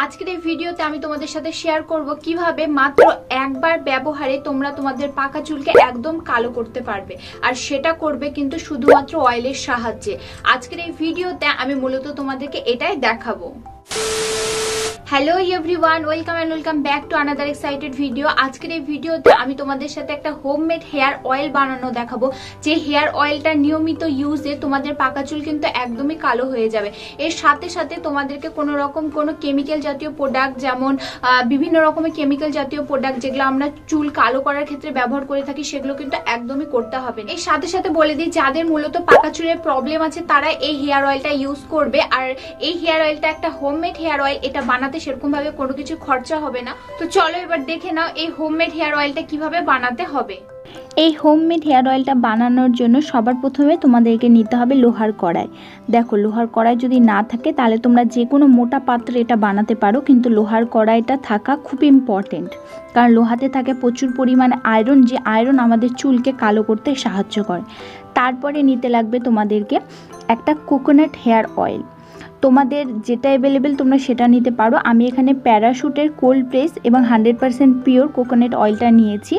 আজকের এই ভিডিওতে আমি তোমাদের সাথে শেয়ার করব কীভাবে মাত্র একবার ব্যবহারে তোমরা তোমাদের পাকা চুলকে একদম কালো করতে পারবে। আর সেটা করবে কিন্তু শুধুমাত্র অয়েলের সাহায্যে। আজকের এই ভিডিওতে আমি মূলত তোমাদেরকে এটাই দেখাবো। Hello everyone welcome and welcome back to another excited video আজকের এই ভিডিওতে আমি তোমাদের সাথে একটা হোমমেড হেয়ার অয়েল বানানো দেখাবো। যে হেয়ার অয়েলটা নিয়মিত ইউজে তোমাদের পাকা চুল কিন্তু একদমই কালো হয়ে যাবে। এর সাথে সাথে তোমাদেরকে কোনো রকম কোনো কেমিক্যাল জাতীয় প্রোডাক্ট যেমন বিভিন্ন রকমের কেমিক্যাল জাতীয় প্রোডাক্ট যেগুলো আমরা চুল কালো করার ক্ষেত্রে ব্যবহার করে থাকি, সেগুলো কিন্তু একদমই করতে হবে। এর সাথে সাথে বলে দিই, যাদের মূলত পাকা চুলের প্রবলেম আছে, তারা এই হেয়ার অয়েলটা ইউজ করবে। আর এই হেয়ার অয়েলটা একটা হোমমেড হেয়ার অয়েল এটা বানাতে সেরকম ভাবে কোনো কিছু খরচা হবে না। তো চলো এবার দেখে নাও এই হোমমেড হেয়ার অয়েলটা কীভাবে বানাতে হবে। এই হোমমেড হেয়ার অয়েলটা বানানোর জন্য সবার প্রথমে তোমাদেরকে নিতে হবে লোহার কড়াই। দেখো, লোহার কড়াই যদি না থাকে, তাহলে তোমরা যে কোনো মোটা পাত্রে এটা বানাতে পারো, কিন্তু লোহার কড়াইটা থাকা খুব ইম্পর্টেন্ট কারণ লোহাতে থাকে প্রচুর পরিমাণে আয়রন যে আয়রন আমাদের চুলকে কালো করতে সাহায্য করে। তারপরে নিতে লাগবে তোমাদেরকে একটা কোকোনাট হেয়ার অয়েল তোমাদের যেটা অ্যাভেলেবেল তোমরা সেটা নিতে পারো। আমি এখানে প্যারাশুটের কোল্ড প্রেস এবং হান্ড্রেড পারসেন্ট পিওর কোকোনাট অয়েলটা নিয়েছি।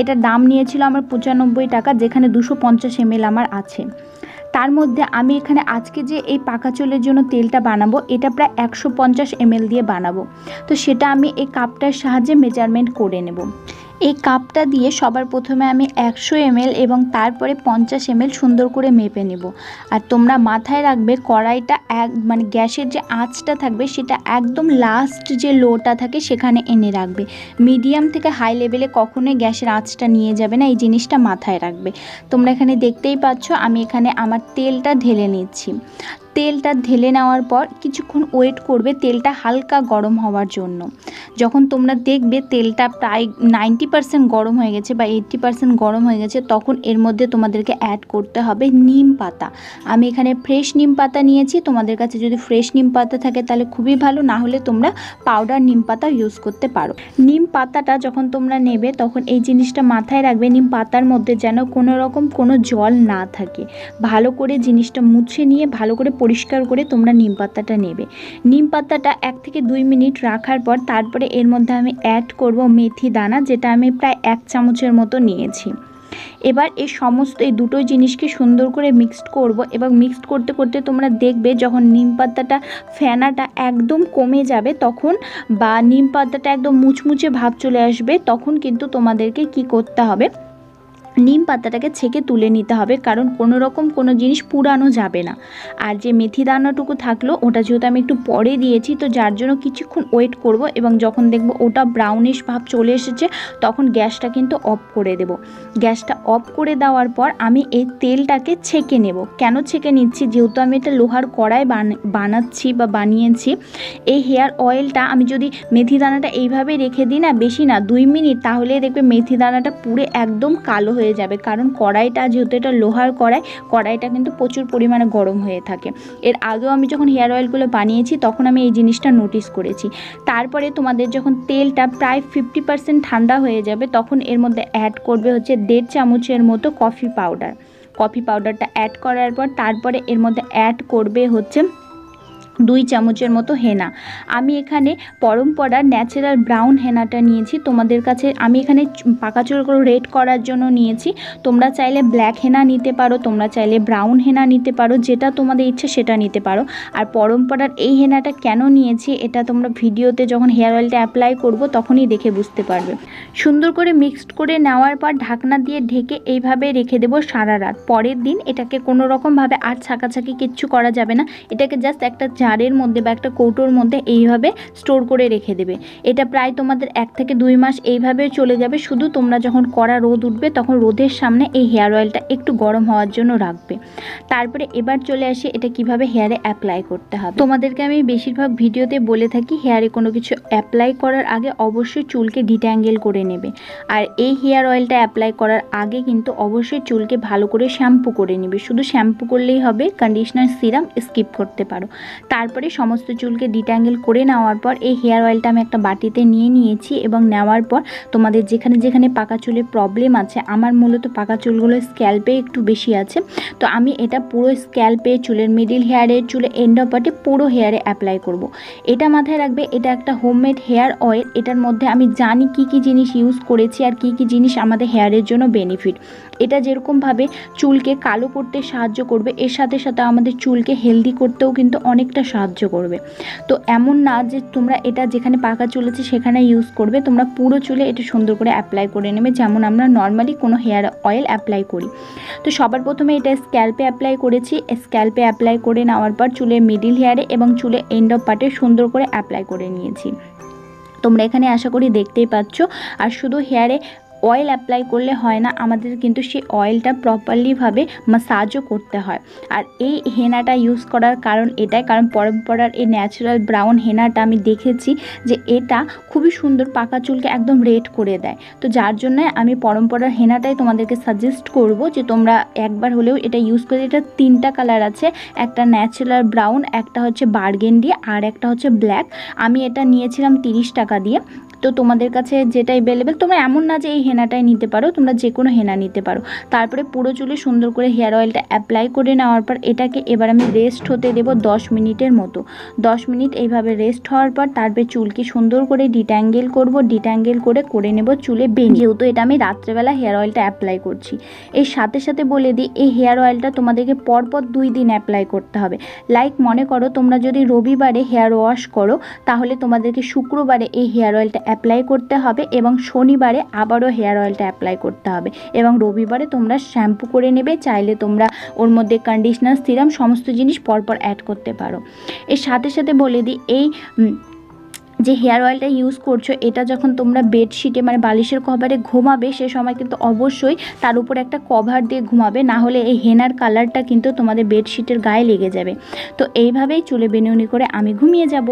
এটার দাম নিয়েছিল আমার পঁচানব্বই টাকা, যেখানে দুশো পঞ্চাশ এমএল আমার আছে। তার মধ্যে আমি এখানে আজকে যে এই পাকা চুলের জন্য তেলটা বানাবো, এটা প্রায় একশো পঞ্চাশ এমএল দিয়ে বানাবো। তো সেটা আমি এই কাপটার সাহায্যে মেজারমেন্ট করে নেব। এই কাপটা দিয়ে সবার প্রথমে আমি একশো এমএল এবং তারপরে পঞ্চাশ এমএল সুন্দর করে মেপে নেব। আর তোমরা মাথায় রাখবে, কড়াইটা এক মানে গ্যাসের যে আঁচটা থাকবে, সেটা একদম লাস্ট যে লোটা থাকে, সেখানে এনে রাখবে। মিডিয়াম থেকে হাই লেভেলে কখনোই গ্যাসের আঁচটা নিয়ে যাবে না, এই জিনিসটা মাথায় রাখবে। তোমরা এখানে দেখতেই পাচ্ছ, আমি এখানে আমার তেলটা ঢেলে নিচ্ছি। তেলটা ঢেলে নেওয়ার পর কিছুক্ষণ ওয়েট করবে তেলটা হালকা গরম হওয়ার জন্য। যখন তোমরা দেখবে তেলটা প্রায় নাইনটি পার্সেন্ট গরম হয়ে গেছে বা এইট্টি পার্সেন্ট গরম হয়ে গেছে, তখন এর মধ্যে তোমাদেরকে অ্যাড করতে হবে নিম পাতা। আমি এখানে ফ্রেশ নিম পাতা নিয়েছি, তোমাদের কাছে যদি ফ্রেশ নিম পাতা থাকে তাহলে খুবই ভালো, না হলে তোমরা পাউডার নিম পাতা ইউজ করতে পারো। নিম পাতাটা যখন তোমরা নেবে, তখন এই জিনিসটা মাথায় রাখবে, নিম পাতার মধ্যে যেন কোনো রকম কোনো জল না থাকে। ভালো করে জিনিসটা মুছে নিয়ে, ভালো করে পরিষ্কার করে তোমরা নিম পাতাটা নেবে। নিম পাতাটা এক থেকে দুই মিনিট রাখার পর তারপরে এর মধ্যে আমি অ্যাড করব মেথি দানা, যেটা আমি প্রায় এক চামচের মতো নিয়েছি। এবার এই সমস্ত, এই দুটো জিনিসকে সুন্দর করে মিক্সড করব এবং মিক্সড করতে করতে তোমরা দেখবে যখন নিম পাতাটা, ফেনাটা একদম কমে যাবে তখন বা নিম পাতাটা একদম মুচমুচে ভাব চলে আসবে, তখন কিন্তু তোমাদেরকে কি করতে হবে? নিম পাতাটাকে ছেঁকে তুলে নিতে হবে, কারণ কোনো রকম কোনো জিনিস পুরানো যাবে না। আর যে মেথি দানাটুকু থাকল, ওটা যেহেতু আমি একটু পরে দিয়েছি, তো যার জন্য কিছুক্ষণ ওয়েট করব এবং যখন দেখব ওটা ব্রাউনিশ ভাব চলে এসেছে, তখন গ্যাসটা কিন্তু অফ করে দেব। গ্যাসটা অফ করে দেওয়ার পর আমি এই তেলটাকে ছেঁকে নেব। কেন ছেঁকে নিচ্ছি? যেহেতু আমি এটা লোহার কড়াই বান- বানাচ্ছি বা বানিয়েছি, এই হেয়ার অয়েলটা আমি যদি মেথি দানাটা এইভাবে রেখে দিই না, বেশি না, দুই মিনিট তাহলে দেখবে মেথি দানাটা পুরো একদম কালো হয়ে যাবে। কারণ কড়াইটা যেহেতু এটা লোহার কড়াই, কড়াইটা কিন্তু প্রচুর পরিমাণে গরম হয়ে থাকে। এর আগেও আমি যখন হেয়ার অয়েলগুলো বানিয়েছি, তখন আমি এই জিনিসটা নোটিস করেছি। তারপরে তোমাদের যখন তেলটা প্রায় ফিফটি পার্সেন্ট ঠান্ডা হয়ে যাবে, তখন এর মধ্যে অ্যাড করবে হচ্ছে দেড় চামচের মতো কফি পাউডার কফি পাউডারটা অ্যাড করার পর তারপরে এর মধ্যে অ্যাড করবে হচ্ছে দুই চামচের মতো হেনা। আমি এখানে পরম্পরা ন্যাচারাল ব্রাউন হেনাটা নিয়েছি। তোমাদের কাছে আমি এখানে চ- পাকা চুলগুলো রেড করার জন্য নিয়েছি। তোমরা চাইলে ব্ল্যাক হেনা নিতে পারো, তোমরা চাইলে ব্রাউন হেনা নিতে পারো, যেটা তোমাদের ইচ্ছে সেটা নিতে পারো। আর পরম্পরার এই হেনাটা কেন নিয়েছি, এটা তোমরা ভিডিওতে যখন হেয়ার অয়েলটা অ্যাপ্লাই করব, তখনই দেখে বুঝতে পারবে। সুন্দর করে মিক্সড করে নেওয়ার পর ঢাকনা দিয়ে ঢেকে এইভাবে রেখে দেবো সারা রাত। পরের দিন এটাকে কোনো রকমভাবে আর ছাকাছাকি কিচ্ছু করা যাবে না। এটাকে জাস্ট একটা জারের মধ্যে বা একটা কৌটোর মধ্যে এইভাবে স্টোর করে রেখে দেবে। এটা প্রায় তোমাদের এক থেকে দুই মাস এইভাবে চলে যাবে। শুধু তোমরা যখন কড়া রোদ উঠবে তখন রোদের সামনে এই হেয়ার অয়েলটা একটু গরম হওয়ার জন্য রাখবে। তারপরে এবার চলে আসে এটা কীভাবে হেয়ারে অ্যাপ্লাই করতে হবে। তোমাদেরকে আমি বেশিরভাগ ভিডিওতে বলে থাকি, হেয়ারে কোনো কিছু অ্যাপ্লাই করার আগে অবশ্যই চুলকে ডিট্যাঙ্গেল করে নেবে। আর এই হেয়ার অয়েলটা অ্যাপ্লাই করার আগে কিন্তু অবশ্যই চুলকে ভালো করে শ্যাম্পু করে নেবে। শুধু শ্যাম্পু করলেই হবে, কন্ডিশনার সিরাম স্কিপ করতে পারো। তারপরে সমস্ত চুলকে ডিট্যাঙ্গেল করে নেওয়ার পর এই হেয়ার অয়েলটা আমি একটা বাটিতে নিয়ে নিয়েছি এবং নেওয়ার পর তোমাদের যেখানে যেখানে পাকা চুলের প্রবলেম আছে, আমার মূলত পাকা চুলগুলো স্ক্যাল্পে একটু বেশি আছে তো আমি এটা পুরো স্ক্যাল্পে চুলের মিডিল হেয়ারে চুলে এন্ড পার্টে পুরো হেয়ারে অ্যাপ্লাই করব। এটা মাথায় রাখবে, এটা একটা হোমমেড হেয়ার অয়েল এটার মধ্যে আমি জানি কি কি জিনিস ইউজ করেছি আর কি কি জিনিস আমাদের হেয়ারের জন্য বেনিফিট এটা যেরকমভাবে চুলকে কালো করতে সাহায্য করবে, এর সাথে সাথে আমাদের চুলকে হেলদি করতেও কিন্তু অনেকটা সাহায্য করবে। তো এমন না যে তোমরা এটা যেখানে পাকা চুল আছে সেখানে ইউজ করবে, তোমরা পুরো চুলে এটা সুন্দর করে অ্যাপ্লাই করে নেবে। যেমন আমরা নর্মালি কোনো হেয়ার অয়েল অ্যাপ্লাই করি। তো সবার প্রথমে এটা স্ক্যাল্পে অ্যাপ্লাই করেছি। স্ক্যাল্পে অ্যাপ্লাই করে নেওয়ার পর চুলের মিডিল হেয়ারে এবং চুলে এন্ড অফ পার্টে সুন্দর করে অ্যাপ্লাই করে নিয়েছি। তোমরা এখানে আশা করি দেখতেই পাচ্ছ। আর শুধু হেয়ারে অয়েল অ্যাপ্লাই করলে হয় না, আমাদের কিন্তু সেই অয়েলটা প্রপারলিভাবে মাসাজও করতে হয়। আর এই হেনাটা ইউজ করার কারণ এটাই, কারণ পরম্পরার এই ন্যাচারাল ব্রাউন হেনাটা আমি দেখেছি যে এটা খুবই সুন্দর পাকা চুলকে একদম রেড করে দেয়। তো যার জন্য আমি পরম্পরার হেনাটাই তোমাদেরকে সাজেস্ট করব যে তোমরা একবার হলেও এটা ইউজ করে, এটা তিনটা কালার আছে, একটা ন্যাচারাল ব্রাউন একটা হচ্ছে বার্গেন্ডি আর একটা হচ্ছে ব্ল্যাক আমি এটা নিয়েছিলাম তিরিশ টাকা দিয়ে। তো তোমাদের কাছে যেটা অ্যাভেলেবেল তোমরা এমন না যে এই হেনাটাই নিতে পারো, তোমরা যে কোনো হেনা নিতে পারো। তারপরে পুরো চুলে সুন্দর করে হেয়ার অয়েলটা অ্যাপ্লাই করে নেওয়ার পর এটাকে এবার আমি রেস্ট হতে দেবো দশ মিনিটের মতো। দশ মিনিট এইভাবে রেস্ট হওয়ার পর তারপরে চুলকে সুন্দর করে ডিট্যাঙ্গেল করব ডিট্যাঙ্গেল করে করে নেব চুলে বেন যেহেতু এটা আমি রাত্রেবেলা হেয়ার অয়েলটা অ্যাপ্লাই করছি। এর সাথে সাথে বলে দিই, এই হেয়ার অয়েলটা তোমাদেরকে পরপর দুই দিন অ্যাপ্লাই করতে হবে। লাইক মনে করো তোমরা যদি রবিবারে হেয়ার ওয়াশ করো, তাহলে তোমাদেরকে শুক্রবারে এই হেয়ার অয়েলটা অ্যাপ্লাই করতে হবে এবং শনিবারে আবারও হেয়ার অয়েলটা অ্যাপ্লাই করতে হবে এবং রবিবারে তোমরা শ্যাম্পু করে নেবে, চাইলে তোমরা ওর মধ্যে কন্ডিশনার সিরাম সমস্ত জিনিস পরপর অ্যাড করতে পারো। এর সাথে সাথে বলে দিই, এই যে হেয়ার অয়েলটা ইউজ করছ, এটা যখন তোমরা বেডশিটে মানে বালিশের কভারে ঘুমাবে, সে সময় কিন্তু অবশ্যই তার উপর একটা কভার দিয়ে ঘুমাবে, না হলে এই হেনার কালারটা কিন্তু তোমাদের বেডশিটের গায়ে লেগে যাবে। তো এইভাবেই চুলে বেনুনি করে আমি ঘুমিয়ে যাব।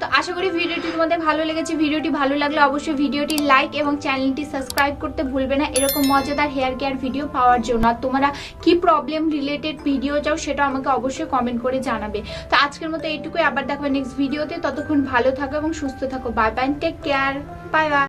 তো আশা করি ভিডিওটি তোমাদের ভালো লেগেছে। ভিডিওটি ভালো লাগলে অবশ্যই ভিডিওটি লাইক এবং চ্যানেলটি সাবস্ক্রাইব করতে ভুলবে না। এরকম মজাদার হেয়ার কেয়ার ভিডিও পাওয়ার জন্য। আর তোমরা কি প্রবলেম রিলেটেড ভিডিও চাও সেটা আমাকে অবশ্যই কমেন্ট করে জানাবে। তো আজকের মতো এইটুকুই। আবার দেখো নেক্সট ভিডিওতে ততক্ষণ ভালো থাকো এবং সুস্থ থাকো। Bye bye take care bye bye